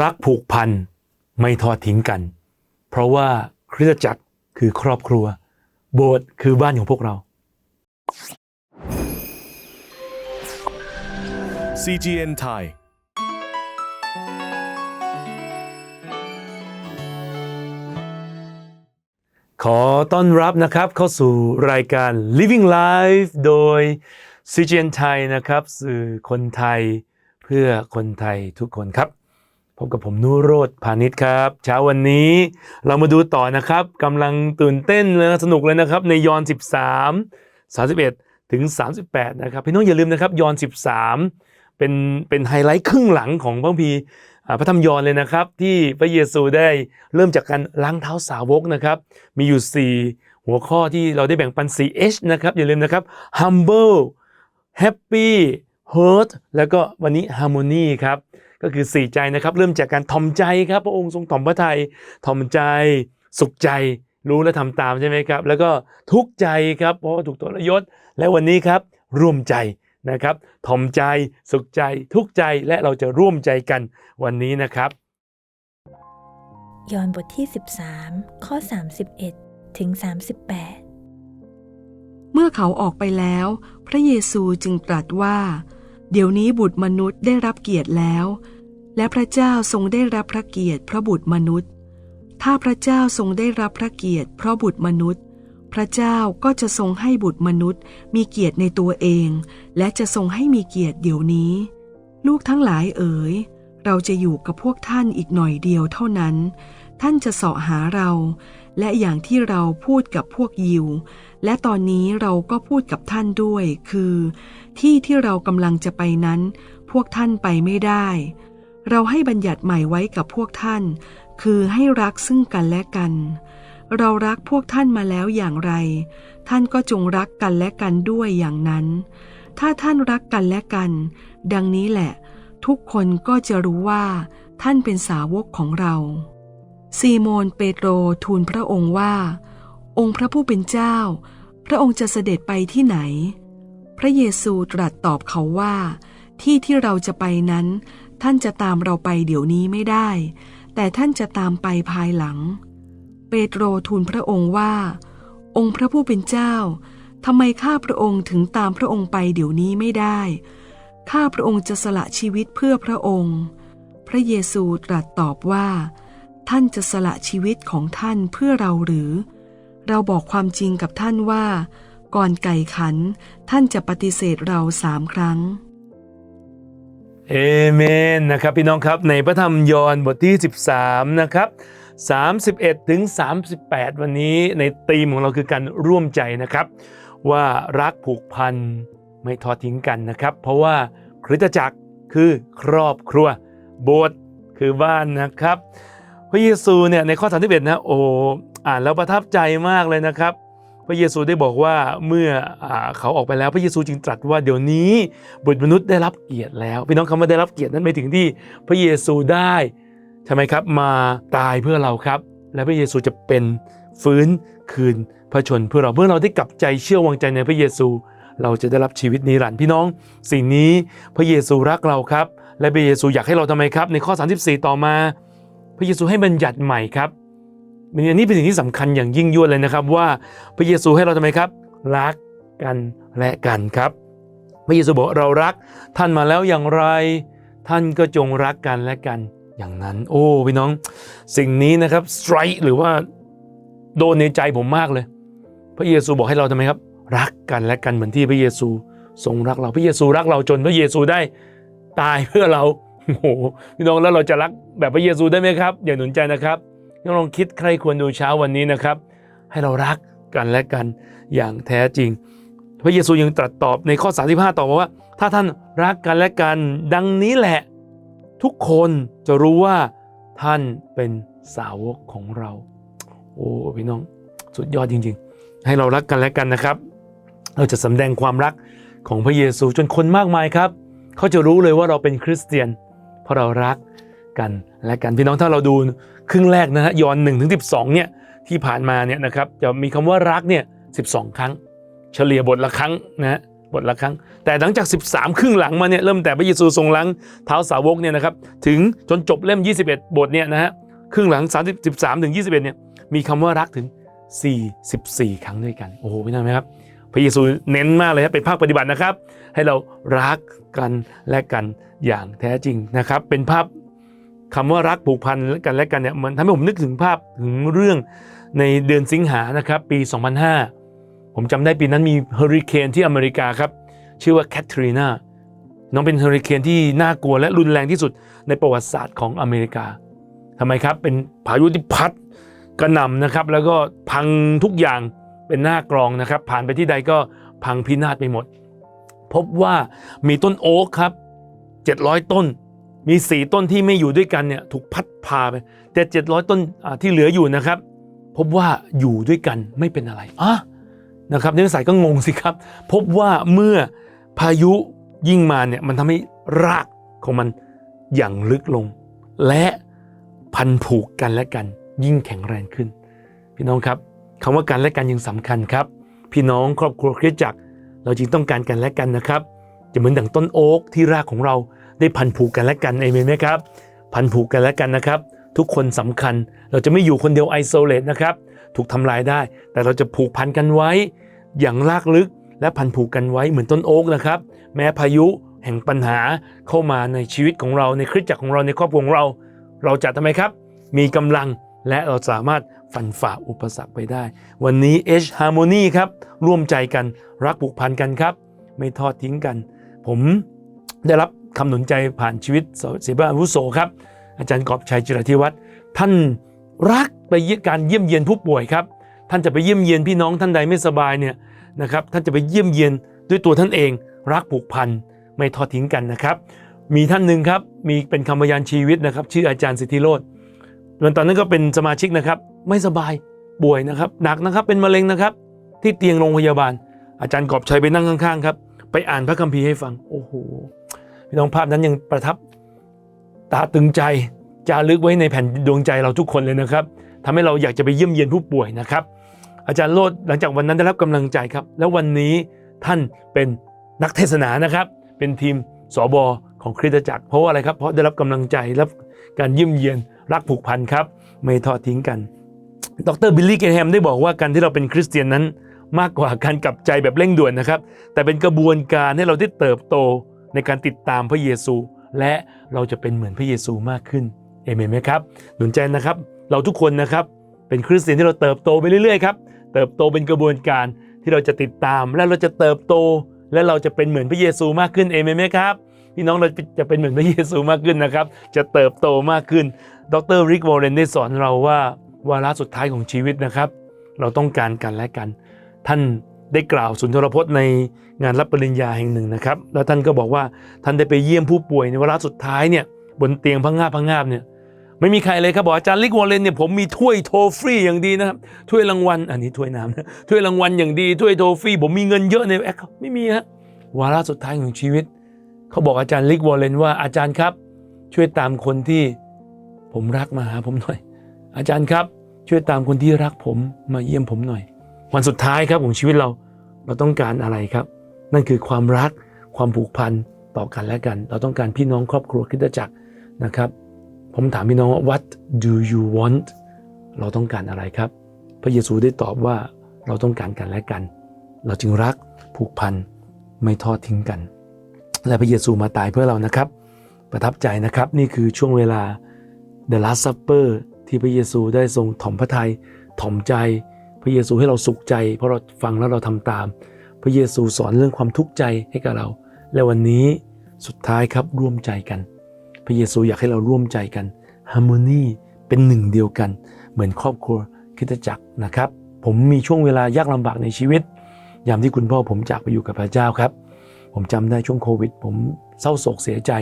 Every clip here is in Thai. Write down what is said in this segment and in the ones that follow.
รักผูกพันไม่ทอดทิ้งกัน เพราะว่าคริสตจักรคือครอบครัว โบสถ์คือบ้านของพวกเรา CGN Thai ขอต้อนรับนะครับเข้าสู่รายการ Living Life โดย CGN ไทยนะครับสื่อคนไทยเพื่อคนไทยทุกคนครับ พบกับผมนุโรธพานิชครับ เช้าวันนี้เรามาดูต่อนะครับกำลังตื่นเต้นเลยสนุกเลยนะครับในยอห์น13 31 ถึง 38 นะครับ พี่น้องอย่าลืมนะครับยอห์น13 เป็นเป็นไฮไลท์ครึ่งหลังของพระคัมภีร์พระธรรมยอห์นเลยนะครับ ที่พระเยซูได้เริ่มจากการล้างเท้าสาวกนะครับ มีอยู่ 4 หัวข้อที่เราได้แบ่งปัน 4H นะครับอย่าลืมนะครับ humble happy hurt แล้วก็วันนี้ harmony ครับ ก็คือ4ใจนะครับเริ่มจากการทอมใจครับพระองค์ทรงถ่อมพระทัยทอมใจ สุขใจรู้และทำตามใช่ไหมครับ แล้วก็ทุกข์ใจครับเพราะว่าถูกทรยศและวันนี้ครับร่วมใจนะครับทอมใจสุขใจทุกข์ใจและเราจะร่วมใจกันวันนี้นะครับ ยอห์นบทที่ 13 ข้อ 31 ถึง 38 เมื่อเขาออกไปแล้ว พระเยซูจึงตรัสว่า เดี๋ยวนี้บุตรมนุษย์ได้รับเกียรติแล้ว และพระเจ้าทรงได้รับพระเกียรติเพราะบุตรมนุษย์ ถ้าพระเจ้าทรงได้รับพระเกียรติเพราะบุตรมนุษย์ พระเจ้าก็จะทรงให้บุตรมนุษย์ มีเกียรติในตัวเอง และจะทรงให้มีเกียรติเดี๋ยวนี้ ลูกทั้งหลายเอ๋ย เราจะอยู่กับพวกท่านอีกหน่อยเดียวเท่านั้น ท่านจะเสาะหาเรา และอย่างที่เราพูดกับพวกยิว และตอนนี้เราก็พูดกับท่านด้วย คือ ที่ที่เรากำลังจะไปนั้น พวกท่านไปไม่ได้ เราให้บัญญัติใหม่ไว้กับพวกท่าน คือให้รักซึ่งกันและกัน เรารักพวกท่านมาแล้วอย่างไร ท่านก็จงรักกันและกันด้วยอย่างนั้น ถ้าท่านรักกันและกัน ดังนี้แหละ ทุกคนก็จะรู้ว่า ท่านเป็นสาวกของเรา ซีโมนเปโตรทูลพระองค์ว่า องค์พระผู้เป็นเจ้า พระองค์จะเสด็จไปที่ไหน พระเยซูตรัสตอบเขาว่า ที่ที่เราจะไปนั้น ท่านจะตามเราไปเดี๋ยวนี้ไม่ได้ แต่ท่านจะตามไปภายหลัง เปโตรทูลพระองค์ว่า องค์พระผู้เป็นเจ้าทำไมข้าพระองค์ถึงตามพระองค์ไปเดี๋ยวนี้ไม่ได้ ข้าพระองค์จะสละชีวิตเพื่อพระองค์ พระเยซูตรัสตอบว่า ท่านจะสละชีวิตของท่านเพื่อเราหรือ เราบอกความจริงกับท่านว่า ก่อนไก่ขัน ท่านจะปฏิเสธเราสามครั้ง เอเมนนะครับพี่น้องครับในพระธรรมยอห์นบทที่ 13 นะครับ 31 ถึง 38 วันนี้ในธีมของเราคือการร่วมใจนะครับ ว่ารักผูกพันไม่ทอดทิ้งกันนะครับ เพราะว่าคริสตจักรคือครอบครัวโบสถ์คือบ้านนะครับ พระเยซูเนี่ยในข้อ31นะโอ้อ่านแล้วประทับใจมากเลยนะครับ พระเยซูได้บอกว่าเมื่ออเขาออกไปแล้วพระเยซูจึงตรัสว่าเดี๋ยวนี้บุตรมนุษย์ได้รับเกียรติแล้ว พี่น้องคำว่าได้รับเกียรตินั้นไปถึงที่พระเยซูได้ใช่ไหมครับมาตายเพื่อเราครับ และพระเยซูจะเป็นฟื้นคืนพระชนเพื่อเราเมื่อเราได้กลับใจเชื่อวางใจในพระเยซู เราจะได้รับชีวิตนิรันดร์พี่น้อง สิ่งนี้พระเยซูรักเราครับ และพระเยซูอยากให้เราทำไมครับ ในข้อ 34 ต่อมา พระเยซูให้บัญญัติใหม่ครับอันนี้เป็นสิ่งที่สำคัญอย่างยิ่งยวดเลยนะครับว่าพระเยซูให้เราทำไมครับ รักกันและกันครับ พระเยซูบอกเรารักท่านมาแล้วอย่างไร ท่านก็จงรักกันและกันอย่างนั้น โอ้พี่น้องสิ่งนี้นะครับสไตรหรือว่าโดนในใจผมมากเลย พระเยซูบอกให้เราทำไมครับ รักกันและกันเหมือนที่พระเยซูทรงรักเราพระเยซูรักเราจนพระเยซูได้ตายเพื่อเรา โอ้โหพี่น้องแล้วเราจะรักแบบพระเยซูได้ไหมครับ อย่าหนุนใจนะครับยังลองคิดใครควรดูเช้าวันนี้นะครับ ให้เรารักกันและกันอย่างแท้จริง พระเยซูยังตรัสตอบในข้อ 35 ต่อมาว่า ถ้าท่านรักกันและกันดังนี้แหละ ทุกคนจะรู้ว่าท่านเป็นสาวกของเรา โอ้พี่น้องสุดยอดจริง ๆ ให้เรารักกันและกันนะครับ เราจะสำแดงความรักของพระเยซูจนคนมากมายครับ เขาจะรู้เลยว่าเราเป็นคริสเตียน เพราะเรารักกันและกันพี่น้องถ้าเราดูครึ่งแรกนะฮะยอนหนึ่งถึงสิบสองเนี่ยที่ผ่านมาเนี่ยนะครับจะมีคำว่ารักเนี่ยสิบสองครั้ง เฉลี่ยบทละครั้งนะฮะบทละครั้ง แต่หลังจาก 13 ครึ่งหลังมาเนี่ยเริ่มแต่พระเยซูทรงล้างเท้าสาวกเนี่ยนะครับถึงจนจบเล่ม 21 บทเนี่ยนะฮะครึ่งหลัง33ถึง21เนี่ยมีคำว่ารักถึง 44 ครั้งด้วยกันโอ้โหพี่น้องไหมครับ พระเยซูเน้นมากเลยครับเป็นภาคปฏิบัตินะครับ ให้เรารักกันและกันอย่างแท้จริงนะครับ เป็นภาพคำว่ารักผูกพันกันและกันเนี่ยมันทำให้ผมนึกถึงภาพถึงเรื่องในเดือนสิงหานะครับ ปี 2005 ผมจำได้ปีนั้นมีเฮอริเคนที่อเมริกาครับ ชื่อว่าแคทรีนาน้องเป็นเฮอริเคนที่น่ากลัวและรุนแรงที่สุดในประวัติศาสตร์ของอเมริกาทำไมครับเป็นพายุที่พัดกระหน่ำนะครับ แล้วก็พังทุกอย่าง เป็นหน้ากรองนะครับ ผ่านไปที่ใดก็พังพินาศไปหมด พบว่ามีต้นโอ๊กครับ 700 ต้น มี4ต้นที่ไม่อยู่ด้วยกันเนี่ยถูกพัดพาไป แต่700 ต้นที่เหลืออยู่นะครับ พบว่าอยู่ด้วยกันไม่เป็นอะไรอะนะครับนักวิทยาศาสตร์ก็งงสิครับ พบว่าเมื่อพายุยิ่งมาเนี่ยมันทำให้รากของมันอย่างลึกลง และพันผูกกันและกันยิ่งแข็งแรงขึ้น พี่น้องครับ คำว่ากันและกันยังสำคัญครับ พี่น้องครอบครัวคริสตจักร เราจรึงต้องการกันและกันนะครับ จะเหมือนดังต้นโอ๊กที่รากของเราได้พันผูกกันและกันเอเมนไหมครับ พันผูกกันและกันนะครับ ทุกคนสำคัญเราจะไม่อยู่คนเดียวไอโซเลตนะครับ ถูกทำลายได้ แต่เราจะผูกพันกันไว้ อย่างลากลึกและพันผูกกันไว้เหมือนต้นโอ๊กนะครับ แม้พายุแห่งปัญหาเข้ามาในชีวิตของเราในคริสตจักรของเราในครอบครัวของเรา เราจะทำไมครับ มีกำลังและเราสามารถ ฟันฝ่าอุปสรรคไปได้ วันนี้ H Harmony ครับ ร่วมใจกันรักผูกพันกันครับ ไม่ทอดทิ้งกัน ผมได้รับคำหนุนใจผ่านชีวิตเสบ้าอาวุโสครับ อาจารย์กอบชัยจิรธิวัฒน์ท่านรักไปเยี่ยการเยี่ยมเยียนผู้ป่วยครับท่านจะไปเยี่ยมเยียนพี่น้องท่านใดไม่สบายเนี่ยนะครับท่านจะไปเยี่ยมเยียนด้วยตัวท่านเองรักผูกพันไม่ทอดทิ้งกันนะครับ มีท่านหนึ่งครับมีเป็นคำพยานชีวิตนะครับ ชื่ออาจารย์สิทธิโรธตอนนั้นก็เป็นสมาชิกนะครับ ไม่สบายป่วยนะครับหนักนะครับเป็นมะเร็งนะครับ ที่เตียงโรงพยาบาล อาจารย์กอบชัยไปนั่งข้างๆครับไปอ่านพระคัมภีร์ให้ฟังโอ้โหพี่น้องภาพนั้นยังประทับตาตึงใจจารึกไว้ในแผ่นดวงใจเราทุกคนเลยนะครับทำให้เราอยากจะไปเยี่ยมเยียนผู้ป่วยนะครับ อาจารย์โลดหลังจากวันนั้นได้รับกำลังใจครับ แล้ววันนี้ท่านเป็นนักเทศนานะครับ เป็นทีมสอบอของคริสตจักรเพราะว่าอะไรครับ เพราะได้รับกำลังใจรับการเยี่ยมเยียนรักผูกพันครับ ไม่ทอดทิ้งกัน ดรบิลลี่เกนแฮมได้บอกว่าการที่เราเป็นคริสเตียนนั้นมากกว่าการกลับใจแบบเร่งด่วนนะครับ แต่เป็นกระบวนการให้เราได้เติบโตในการติดตามพระเยซู และเราจะเป็นเหมือนพระเยซูมากขึ้นเอเมนไหมครับ หนุนใจนะครับ เราทุกคนนะครับเป็นคริสเตียนที่เราเติบโตไปเรื่อยๆครับเติบโตเป็นกระบวนการที่เราจะติดตามและเราจะเติบโต และเราจะเป็นเหมือนพระเยซูมากขึ้นเอเมนไหมครับพี่น้องเราจะเป็นเหมือนพระเยซูมากขึ้นนะครับ จะเติบโตมากขึ้น ดรริกวอร์เรนได้สอนเราว่า วาระสุดท้ายของชีวิตนะครับ เราต้องการกันและกัน ท่านได้กล่าวสุนทรพจน์ในงานรับปริญญาแห่งหนึ่งนะครับ แล้วท่านก็บอกว่าท่านได้ไปเยี่ยมผู้ป่วยในวาระสุดท้ายเนี่ยบนเตียงพังงาบพังงาบเนี่ยไม่มีใครเลยครับบอกอาจารย์ลิกวอร์เรนเนี่ยผมมีถ้วยโทฟรีอย่างดีนะครับถ้วยรางวัลอันนี้ถ้วยน้ำนะถ้วยรางวัลอย่างดีถ้วยโทฟรีผมมีเงินเยอะในแอคไม่มีฮะวาระสุดท้ายของชีวิต เขาบอกอาจารย์ลิกวอร์เรนว่าอาจารย์ครับ ช่วยตามคนที่ผมรักมาหาผมหน่อย อาจารย์ครับ ช่วยตามคนที่รักผมมาเยี่ยมผมหน่อย วันสุดท้ายครับของชีวิตเราเราต้องการอะไรครับ นั่นคือความรักความผูกพันต่อกันและกัน เราต้องการพี่น้องครอบครัวคริสตจักรนะครับ ผมถามพี่น้องว่า what do you want เราต้องการอะไรครับ พระเยซูได้ตอบว่าเราต้องการกันและกัน เราจึงรักผูกพันไม่ทอดทิ้งกัน และพระเยซูมาตายเพื่อเรานะครับ ประทับใจนะครับนี่คือช่วงเวลา The Last Supper ที่พระเยซูได้ทรงถ่อมพระทัยถ่อมใจ พระเยซูให้เราสุขใจ เพราะเราฟังแล้วเราทำตาม พระเยซูสอนเรื่องความทุกข์ใจให้กับเรา และวันนี้สุดท้ายครับร่วมใจกัน พระเยซูอยากให้เราร่วมใจกันฮาร์โมนีเป็นหนึ่งเดียวกัน เหมือนครอบครัวคริสตจักรนะครับ ผมมีช่วงเวลายากลำบากในชีวิต ยามที่คุณพ่อผมจากไปอยู่กับพระเจ้าครับ ผมจำได้ช่วงโควิด ผมเศร้าโศกเสียใจ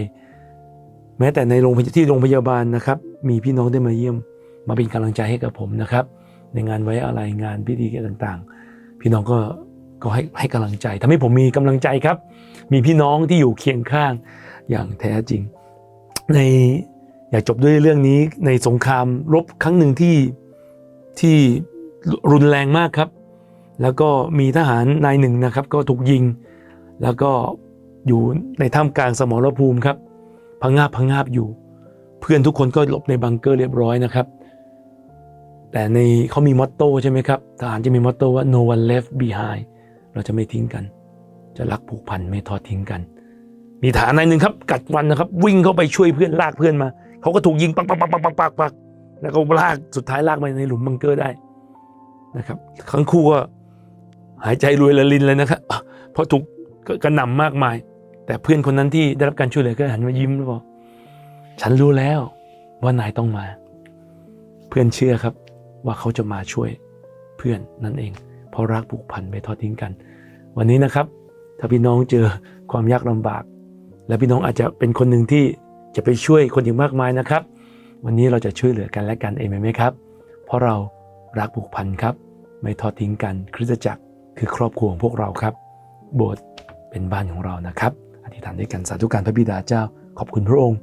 แม้แต่ในโรงพยาบาลที่โรงพยาบาลนะครับ มีพี่น้องได้มาเยี่ยม มาเป็นกำลังใจให้กับผมนะครับ ในงานไว้อะไรงานพิธีต่างๆ พี่น้องก็ก็ให้ให้กำลังใจทำให้ผมมีกำลังใจครับ มีพี่น้องที่อยู่เคียงข้างอย่างแท้จริง ในอยากจบด้วยเรื่องนี้ในสงครามรบครั้งหนึ่งที่ที่รุนแรงมากครับ แล้วก็มีทหารนายหนึ่งนะครับ ก็ถูกยิง แล้วก็อยู่ในท่ามกลางสมรภูมิครับพังงาบพังงาบอยู่ เพื่อนทุกคนก็หลบในบังเกอร์เรียบร้อยนะครับ แต่ในเขามีมอตโต้ใช่ไหมครับทหารจะมีมอตโต้ว่า no one left behind เราจะไม่ทิ้งกัน จะรักผูกพันไม่ทอดทิ้งกัน มีทหารนายหนึ่งครับ กัดวันนะครับ วิ่งเข้าไปช่วยเพื่อนลากเพื่อนมา เขาก็ถูกยิงปักปักปักปักปักปักปักแล้วก็ลากสุดท้ายลากมาในหลุมบังเกอร์ได้นะครับทั้งคู่ก็หายใจรวยละลินเลยนะครับเพราะถูกกระหน่ำมากมาย แต่เพื่อนคนนั้นที่ได้รับการช่วยเหลือก็หันมายิ้มแล้วบอกฉันรู้แล้วว่านายต้องมา เพื่อนเชื่อครับ ว่าเขาจะมาช่วยเพื่อนนั่นเอง เพราะรักผูกพันไม่ทอดทิ้งกัน วันนี้นะครับ ถ้าพี่น้องเจอความยากลำบาก และพี่น้องอาจจะเป็นคนหนึ่งที่จะไปช่วยคนอีกมากมายนะครับ วันนี้เราจะช่วยเหลือกันและกันเองไหมครับ เพราะเรารักผูกพันครับ ไม่ทอดทิ้งกันคริสตจักรคือครอบครัวของพวกเราครับ โบสถ์เป็นบ้านของเรานะครับอธิษฐานด้วยกันสาธุการพระบิดาเจ้า ขอบคุณพระองค์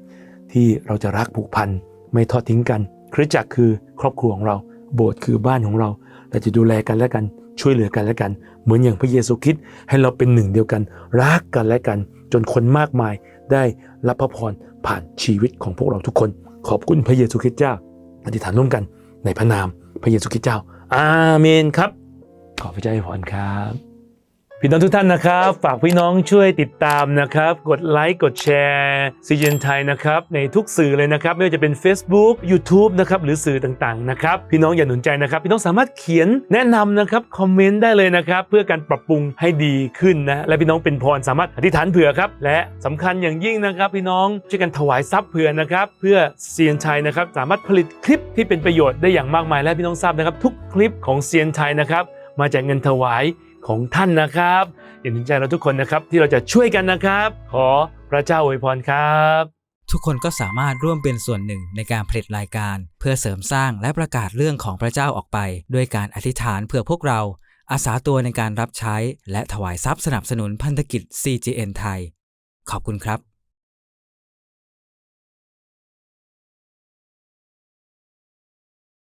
ที่เราจะรักผูกพันไม่ทอดทิ้งกันคริสตจักรคือครอบครัวของเรา โบสถ์คือบ้านของเราเราจะดูแลกันและกันช่วยเหลือกันและกัน เหมือนอย่างพระเยซูคริสต์ให้เราเป็นหนึ่งเดียวกัน รักกันและกัน จนคนมากมายได้รับพระพรผ่านชีวิตของพวกเราทุกคน ขอบคุณพระเยซูคริสต์เจ้าอธิษฐานร่วมกันในพระนามพระเยซูคริสต์เจ้า อาเมนครับ ขอพระเจ้าให้พรครับ พี่น้องทุกท่านนะครับ ฝากพี่น้องช่วยติดตามนะครับ กดไลค์กดแชร์ซีเจนไทยนะครับ ในทุกสื่อเลยนะครับ ไม่ว่าจะเป็น Facebook YouTube นะครับหรือสื่อต่างๆนะครับ พี่น้องอย่าหนุนใจนะครับ พี่น้องสามารถเขียนแนะนำนะครับคอมเมนต์ได้เลยนะครับ เพื่อการปรับปรุงให้ดีขึ้นนะและพี่น้องเป็นพรสามารถอธิษฐานเผื่อครับ และสำคัญอย่างยิ่งนะครับ พี่น้องช่วยกันถวายทรัพย์เผื่อนะครับ เพื่อเซียนไทยนะครับสามารถผลิตคลิปที่เป็นประโยชน์ได้อย่างมากมาย และพี่น้องทราบนะครับ ทุกคลิปของเซียนไทยนะครับมาจากเงินถวาย ของท่านนะครับอย่าลืมใจเราทุกคนนะครับที่เราจะช่วยกันนะครับ ขอพระเจ้าอวยพรครับ ทุกคนก็สามารถร่วมเป็นส่วนหนึ่งในการผลิตรายการ เพื่อเสริมสร้างและประกาศเรื่องของพระเจ้าออกไป ด้วยการอธิษฐานเพื่อพวกเราอาสาตัวในการรับใช้ และถวายทรัพย์สนับสนุนพันธกิจ CGN ไทย ขอบคุณครับ